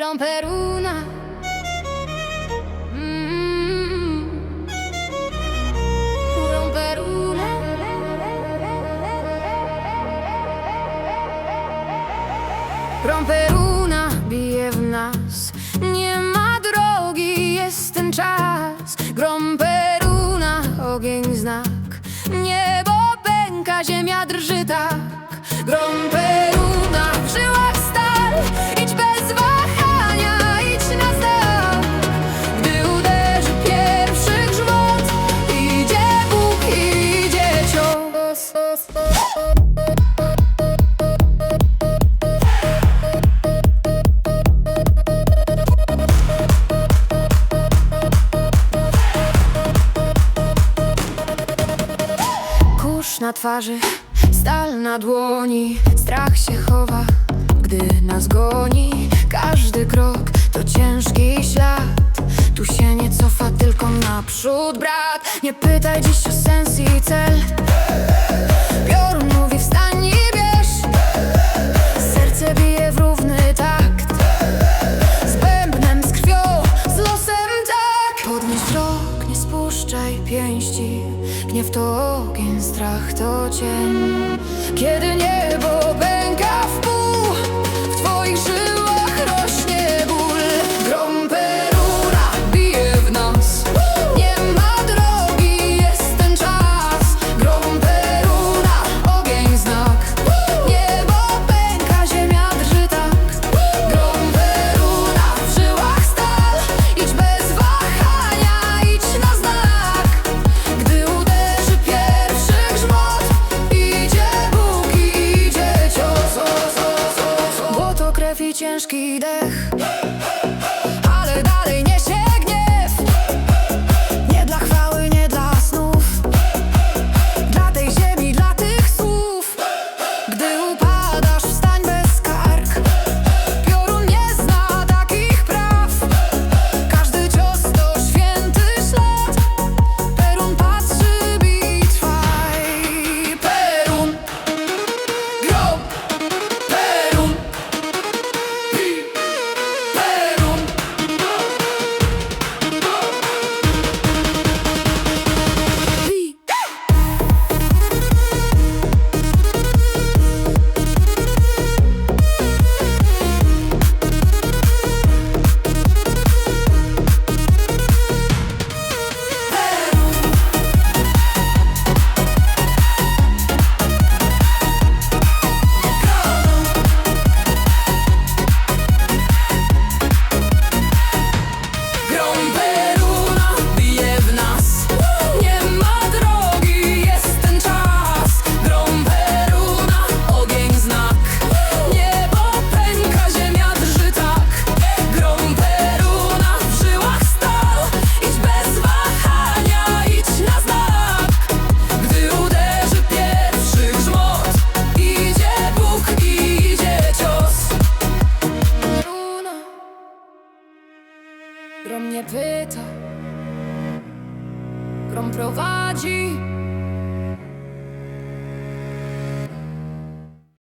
Romperuna. Mm. Romperuna. Romperuna bije w nas. Nie ma drogi, jest ten czas. Gromperuna, ogień znak. Niebo pęka, ziemia drży tak. Gromperuna, w twarzy, stal na dłoni. Strach się chowa, gdy nas goni. Każdy krok to ciężki ślad. Tu się nie cofa, tylko naprzód, brat Nie pytaj dziś o sens i cel Gniew to ogień, strach to cień. Kiedy niebo Błoto, krew i ciężki dech. Ale dalej niesie gniew. Nie dla chwały, nie dla snów. Dla tej ziemi, dla tych słów. Gdy upadasz, Grom nie pyta, grom prowadzi